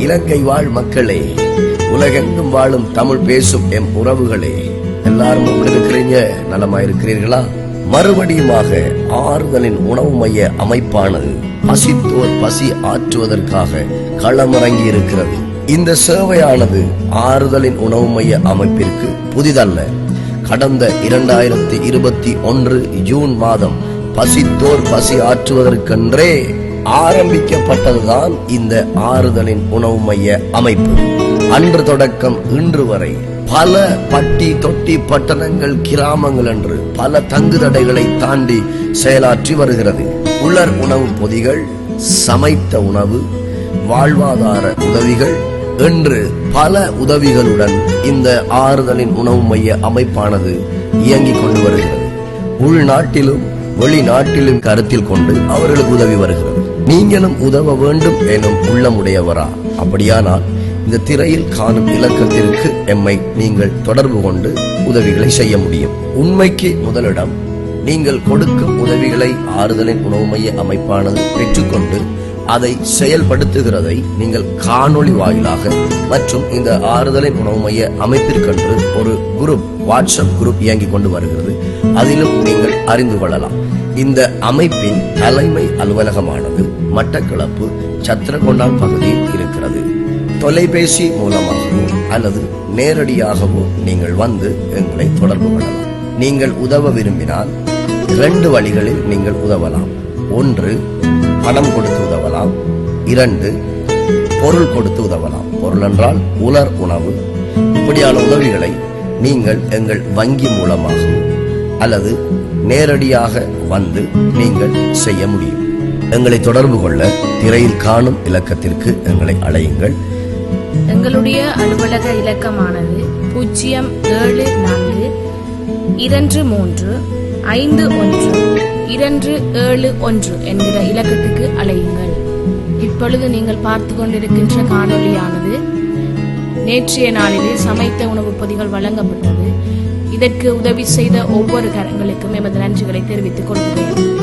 இலங்கை வாழ் மக்களே உலகெங்கும் வாழும் தமிழ் பேசும் எம் உறவுகளே எல்லாரும் எப்படி இருக்கிறீங்க நலமா இருக்கிறீர்களா மறுபடியுமாக ஆறுதலின் உணவு மைய அமைப்பானது பசித்தோர் பசி ஆற்றுவதற்காக களமிறங்கி இருக்கிறது இந்த சேவையானது ஆறுதலின் உணவு மைய அமைப்பிற்கு புதிதல்ல. கடந்த இரண்டாயிரத்தி இருபத்தி ஒன்று ஜூன் மாதம் பசித்தோர் பசி ஆற்றுவதற்கென்றே ஆரம்பிக்கப்பட்டதுதான் இந்த ஆறுதலின் உணவு மைய அமைப்பு. அன்று தொடக்கம் இன்று வரை பல பட்டி தொட்டி பட்டணங்கள் கிராமங்கள் என்று பல தங்குதடைகளை தாண்டி செயலாற்றி வருகிறது. உலர் உணவு பொதிகள் சமைத்த உணவு வாழ்வாதார உதவிகள் என்று பல உதவிகளுடன் இந்த ஆறுதலின் உணவு மைய அமைப்பானது இயங்கிக் கொண்டு வருகிறது. உள்நாட்டிலும் வெளிநாட்டிலும் கருத்தில் கொண்டு அவர்களுக்கு உதவி வருகிறது. நீங்களும் உதவ வேண்டும் எனும் உள்ளமுடையவரா? அப்படியானால் இந்த திரையில் காணும் இலக்கத்திற்கு எம்மை நீங்கள் தொடர்பு கொண்டு உதவிகளை செய்ய முடியும். உண்மைக்கு முதலிடம் நீங்கள் கொடுக்கும் உதவிகளை ஆறுதலின் உணவு மைய அமைப்பானது பெற்றுக்கொண்டு அதை செயல்படுத்துகிறதை நீங்கள் காணொளி வாயிலாக மற்றும் இந்த ஆறுதலின் உணவு மைய அமைப்பிற்கென்று ஒரு குரூப் வாட்ஸ்அப் குரூப் இயங்கிக் கொண்டு வருகிறது. அதிலும் நீங்கள் அறிந்து கொள்ளலாம். இந்த அமைப்பின் தலைமை அலுவலகமானது மட்டக்களப்பு சத்திரகொண்டான் பகுதியில் இருக்கிறது. தொலைபேசி மூலமாகவோ அல்லது நேரடியாகவோ நீங்கள் வந்து எங்களை தொடர்பு கொள்ளலாம். நீங்கள் உதவ விரும்பினால் இரண்டு வழிகளில் நீங்கள் உதவலாம். ஒன்று பணம் கொடுத்து உதவலாம். இரண்டு பொருள் கொடுத்து உதவலாம். பொருள் என்றால் உலர் உணவு. இப்படியான உதவிகளை நீங்கள் எங்கள் வங்கி மூலமாகவோ அல்லது நேரடியாக வந்து நீங்கள் செய்ய முடியும். எங்களை தொடர்பு கொள்ள திரையில் காணும் இலக்கத்திற்கு எங்களை அழையுங்கள். எங்களுடைய அலுவலக இலக்கமானது பூஜ்ஜியம் ஏழு நான்கு இரண்டு மூன்று ஐந்து ஒன்று இரண்டு ஏழு ஒன்று என்கிற இலக்கத்துக்கு அழையுங்கள். இப்பொழுது நீங்கள் பார்த்து கொண்டிருக்கின்ற காணொளியானது நேற்றைய நாளிலே சமைத்த உணவுப் பொதிகள் வழங்கப்பட்டது. இதற்கு உதவி செய்த ஒவ்வொரு கரங்களுக்கும் எமது நன்றிகளை தெரிவித்துக் கொள்கிறேன்.